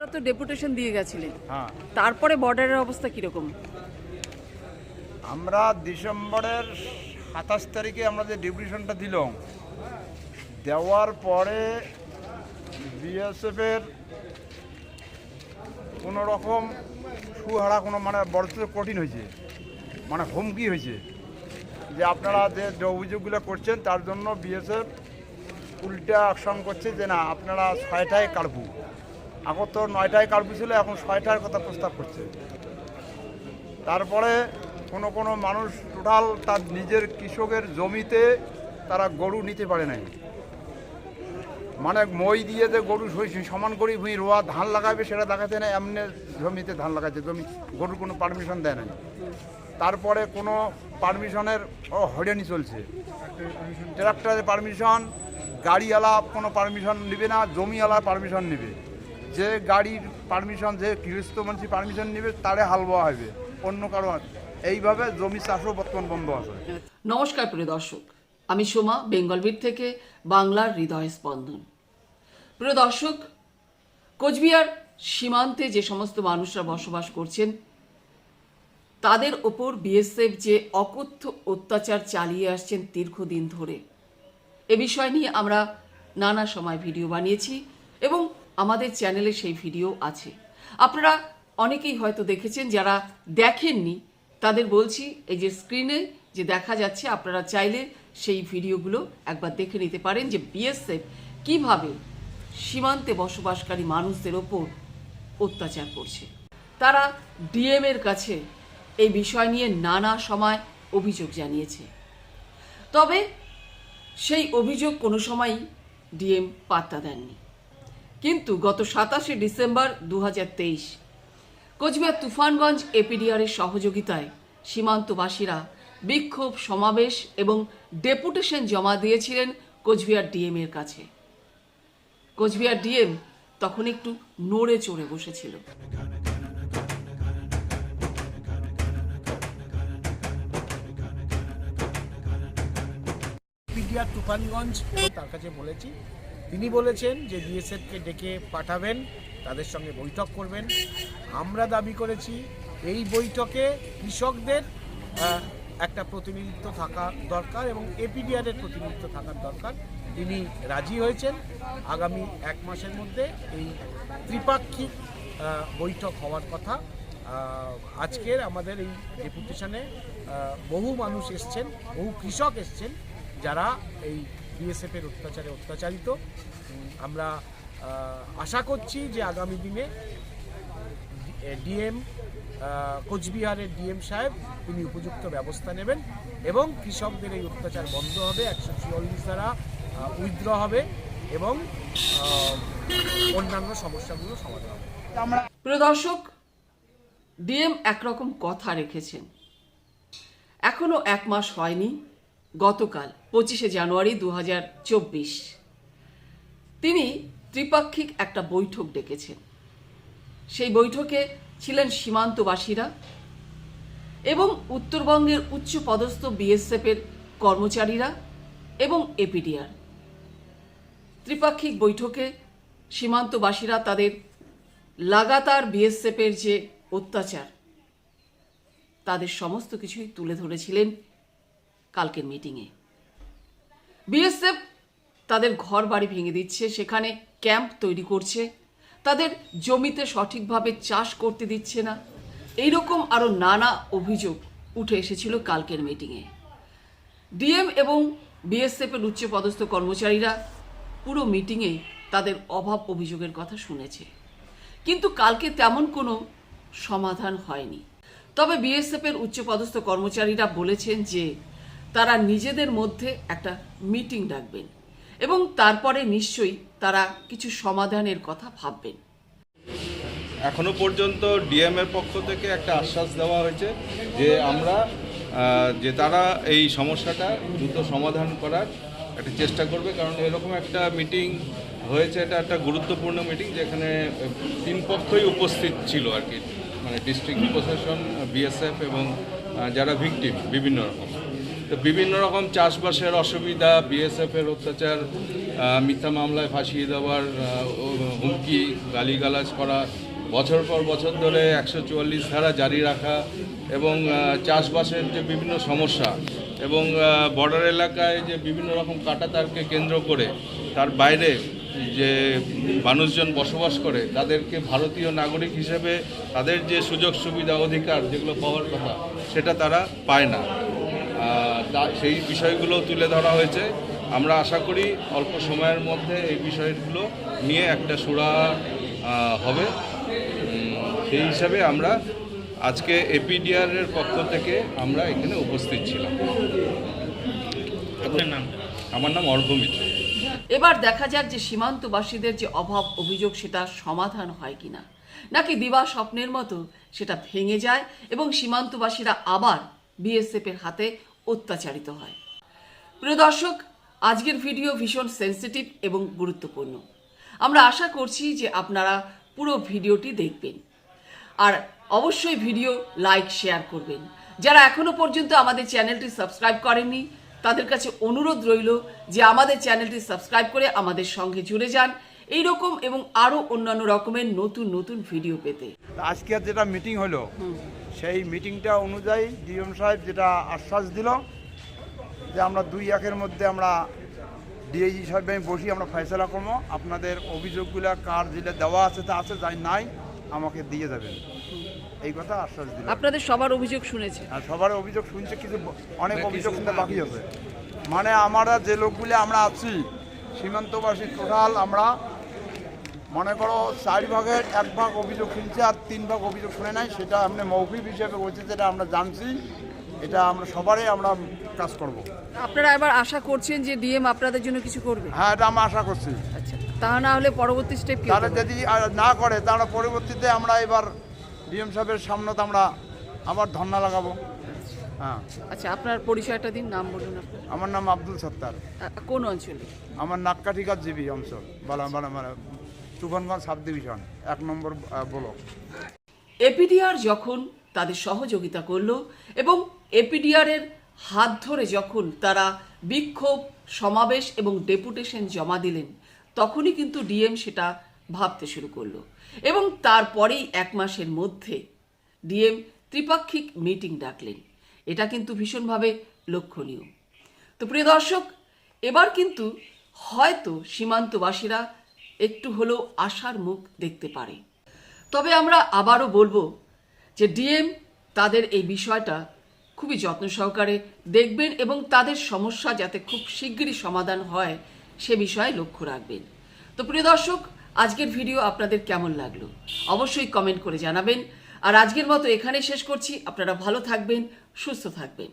তো ডেপুটেশন দিয়ে গেছিলেন। হ্যাঁ। তারপরে বর্ডারের অবস্থা কীরকম? আমরা ডিসেম্বরের সাতাশ তারিখে আমরা যে ডেপুটেশনটা দিলাম দেওয়ার পরে বিএসএফের কোনো রকম সুহারা কোনো মানে বড় কঠিন হয়েছে মানে হুমকি হয়েছে যে আপনারা যে যে অভিযোগগুলো করছেন তার জন্য বিএসএফ উল্টা অ্যাকশন করছে যে না আপনারা ছয়টায় কাটবো। এখন তো নয়টায় কাটবো ছিল এখন ছয়টার কথা প্রস্তাব করছে। তারপরে কোনো কোনো মানুষ টোটাল তার নিজের কৃষকের জমিতে তারা গরু নিতে পারে নাই। মানে মই দিয়ে যে গরু সমান করি ভুঁই রোয়া ধান লাগাবে সেটা দেখাতে না এমনি জমিতে ধান লাগাচ্ছে, জমি গরুর কোনো পারমিশন দেয় নাই। তারপরে কোনো পারমিশনের হয়রানি চলছে। ট্রাক্টরের পারমিশন, গাড়িওয়ালা কোনো পারমিশন নেবে না জমিওয়ালা পারমিশন নেবে। যে গাড়ির পারমিশন যে গৃহস্থ মানুষ পারমিশন নেবে, তারে হাল বোয়া হবে অন্য কারও এইভাবে জমি চাষও বর্তমান বন্ধ আছে। নমস্কার প্রিয় দর্শক। আমি সোমা বেঙ্গলবিট থেকে বাংলার হৃদয় স্পন্দন। প্রিয় দর্শক, কোচবিহার সীমান্তে যে সমস্ত মানুষরা বসবাস করছেন, তাদের ওপর বিএসএফ যে অকথ্য অত্যাচার চালিয়ে আসছেন দীর্ঘদিন ধরে, এ বিষয় নিয়ে আমরা নানা সময় ভিডিও বানিয়েছি এবং আমাদের চ্যানেলে সেই ভিডিও আছে। আপনারা অনেকেই হয়তো দেখেছেন, যারা দেখেননি, তাদের বলছি, এই যে স্ক্রিনে যে দেখা যাচ্ছে, আপনারা চাইলে সেই ভিডিওগুলো একবার দেখে নিতে পারেন যে বিএসএফ কীভাবে সীমান্তে বসবাসকারী মানুষদের ওপর অত্যাচার করছে। তারা ডিএম এর কাছে এই বিষয় নিয়ে নানা সময় অভিযোগ জানিয়েছে। তবে সেই অভিযোগ কোনো সময়ই ডিএম পাত্তা দেননি। কিন্তু গত সাতাশে ডিসেম্বর দু কোচবিহার তুফানগঞ্জ এপিডিআরের সহযোগিতায় সীমান্তবাসীরা বিক্ষোভ, সমাবেশ এবং ডেপুটেশন জমা দিয়েছিলেন কোচবিহার ডিএম এর কাছে। কোচবিহার ডিএম তখন একটু নড়ে চড়ে বসেছিল। তুফানগঞ্জ, তার কাছে বলেছি তিনি বলেছেন যে বিএসএফকে ডেকে পাঠাবেন, তাদের সঙ্গে বৈঠক করবেন। আমরা দাবি করেছি, এই বৈঠকে কৃষকদের একটা প্রতিনিধিত্ব থাকা দরকার এবং এপিডিআরের প্রতিনিধিত্ব থাকার দরকার। তিনি রাজি হয়েছেন। আগামী এক মাসের মধ্যে এই ত্রিপাক্ষিক বৈঠক হওয়ার কথা। আজকের আমাদের এই ডেপুটেশনে বহু মানুষ এসছেন, বহু কৃষক এসছেন যারা এই বিএসএফের অত্যাচারে অত্যাচারিত। আমরা আশা করছি যে আগামী দিনে ডিএম কোচবিহারের ডিএম সাহেব তিনি উপযুক্ত ব্যবস্থা নেবেন এবং কৃষকদের এই অত্যাচার বন্ধ হবে, একশো চুয়াল্লিশ দ্বারা উইথড্র হবে এবং অন্যান্য সমস্যাগুলো সমাধান হবে। প্রিয় দর্শক, ডিএম একরকম কথা রেখেছেন। এখনও এক মাস হয়নি। গতকাল পঁচিশে জানুয়ারি দু তিনি ত্রিপাক্ষিক একটা বৈঠক ডেকেছেন। সেই বৈঠকে ছিলেন সীমান্তবাসীরা এবং উত্তরবঙ্গের উচ্চ পদস্থ বিএসএফের কর্মচারীরা এবং এপিডিআর। ত্রিপাক্ষিক বৈঠকে সীমান্তবাসীরা তাদের লাগাতার বিএসএফের যে অত্যাচার, তাদের সমস্ত কিছুই তুলে ধরেছিলেন কালকের মিটিংয়ে বিএসএফ তাদের ঘর বাড়ি ভেঙে দিচ্ছে, সেখানে ক্যাম্প তৈরি করছে। তাদের জমিতে সঠিকভাবে চাষ করতে দিচ্ছে না। এইরকম আরও নানা অভিযোগ উঠে এসেছিল কালকের মিটিংয়ে ডিএম এবং বিএসএফের উচ্চপদস্থ কর্মচারীরা পুরো মিটিংয়ে তাদের অভাব অভিযোগের কথা শুনেছে। কিন্তু কালকে তেমন কোনো সমাধান হয়নি। তবে বিএসএফের উচ্চপদস্থ কর্মচারীরা বলেছেন যে তারা নিজেদের মধ্যে একটা মিটিং ডাকবেন এবং তারপরে নিশ্চয়ই তারা কিছু সমাধানের কথা ভাববেন। এখনও পর্যন্ত ডিএম এর পক্ষ থেকে একটা আশ্বাস দেওয়া হয়েছে যে আমরা যে তারা এই সমস্যাটা দ্রুত সমাধান করার একটা চেষ্টা করবে, কারণ এরকম একটা মিটিং হয়েছে, এটা একটা গুরুত্বপূর্ণ মিটিং যেখানে তিন পক্ষই উপস্থিত ছিল আর কি। মানে ডিস্ট্রিক্ট প্রশাসন বিএসএফ এবং যারা ভিকটিম, বিভিন্ন রকম। তো বিভিন্ন রকম চাষবাসের অসুবিধা বিএসএফের অত্যাচার মিথ্যা মামলায় ফাঁসিয়ে দেওয়ার হুমকি, গালিগালাজ করা, বছর পর বছর ধরে একশো চুয়াল্লিশ ধারা জারি রাখা এবং চাষবাসের যে বিভিন্ন সমস্যা এবং বর্ডার এলাকায় যে বিভিন্ন রকম কাটাতারকে কেন্দ্র করে তার বাইরে যে মানুষজন বসবাস করে, তাদেরকে ভারতীয় নাগরিক হিসেবে তাদের যে সুযোগ সুবিধা অধিকার যেগুলো পাওয়ার কথা, সেটা তারা পায় না। সেই বিষয়গুলো তুলে ধরা হয়েছে। আমরা আশা করি অল্প সময়ের মধ্যে এই বিষয়গুলো নিয়ে একটা সুরা হবে। সেই হিসাবে আমরা আজকে এপিডিআর এর পক্ষ থেকে আমরা এখানে উপস্থিত ছিলাম। আপনার নাম? আমার নাম অর্ঘ মিত্র। এবার দেখা যাক যে সীমান্তবাসীদের যে অভাব অভিযোগ সেটা সমাধান হয় কিনা। নাকি দিবা স্বপ্নের মতো সেটা ভেঙে যায় এবং সীমান্তবাসীরা আবার বিএসএফ এর হাতে অত্যাচারিত হয়। প্রিয় দর্শক আজকের ভিডিও ভীষণ সেন্সিটিভ এবং গুরুত্বপূর্ণ। আমরা আশা করছি যে আপনারা পুরো ভিডিওটি দেখবেন। আর অবশ্যই ভিডিও লাইক শেয়ার করবেন। যারা এখনও পর্যন্ত আমাদের চ্যানেলটি সাবস্ক্রাইব করেননি তাদের কাছে অনুরোধ রইল যে আমাদের চ্যানেলটি সাবস্ক্রাইব করে আমাদের সঙ্গে জুড়ে যান। এই রকম এবং আরও অন্যান্য রকমের নতুন নতুন ভিডিও পেতে। আজকে যেটা মিটিং হলো সেই মিটিংটা অনুযায়ী ডিএম সাহেব যেটা আশ্বাস দিল যে আমরা দুই একের মধ্যে আমরা ডিআইজি সাহেব আমি বসি আমরা ফয়সলা করব। আপনাদের অভিযোগগুলো কার যেটা দেওয়া আছে তা আছে যাই নাই আমাকে দিয়ে দেবেন এই কথা আশ্বাস দিল। আপনাদের সবার অভিযোগ শুনেছে। আর সবার অভিযোগ শুনছে কিছু অনেক অভিযোগ কিন্তু বাকি আছে। মানে আমরা যে লোকগুলি আমরা আছি সীমান্তবাসী টোটাল আমরা মনে করো চার ভাগের এক ভাগ অভিযোগ শুনছে আর তিন ভাগ অভিযোগ শুনে নাই সেটা আপনি মৌখিক হিসেবে বলছে যেটা আমরা জানছি এটা আমরা সবারই আমরা কাজ করব। আপনারা এবার আশা করছেন যে ডিএম আপনাদের জন্য কিছু করবে? হ্যাঁ এটা আমরা আশা করছি। আচ্ছা তা না হলে পরবর্তী স্টেপ কি তাহলে যদি না করে তাহলে পরবর্তীতে আমরা এবার ডিএম সাহেবের সামনে তো আমরা আবার ধর্না লাগাবো। হ্যাঁ। আচ্ছা আপনার পরিচয়টা দিন নাম বলুন আপনার আমার নাম আব্দুল সত্তার। কোন অঞ্চলে? আমার নাক্কাঠিকার জীবী অঞ্চল বালা মানে তুফানগঞ্জ সাব ডিভিশন, এক নম্বর ব্লক। এপিডিআর যখন তাদের সহযোগিতা করল এবং এপিডিআর এর হাত ধরে যখন তারা বিক্ষোভ, সমাবেশ এবং ডেপুটেশন জমা দিলেন, তখনই কিন্তু ডিএম সেটা ভাবতে শুরু করল এবং তারপরেই এক মাসের মধ্যে ডিএম ত্রিপাক্ষিক মিটিং ডাকলেন। এটা কিন্তু ভীষণভাবে লক্ষণীয়। তো প্রিয় দর্শক, এবার কিন্তু হয়তো সীমান্তবাসীরা একটু হলেও আশার মুখ দেখতে পারে। তবে আমরা আবারও বলব যে ডিএম তাদের এই বিষয়টা খুবই যত্ন সহকারে দেখবেন এবং তাদের সমস্যা যাতে খুব শিগগিরই সমাধান হয় সে বিষয়ে লক্ষ্য রাখবেন। তো প্রিয় দর্শক, আজকের ভিডিও আপনাদের কেমন লাগল? অবশ্যই কমেন্ট করে জানাবেন। আর আজকের মতো এখানেই শেষ করছি। আপনারা ভালো থাকবেন, সুস্থ থাকবেন।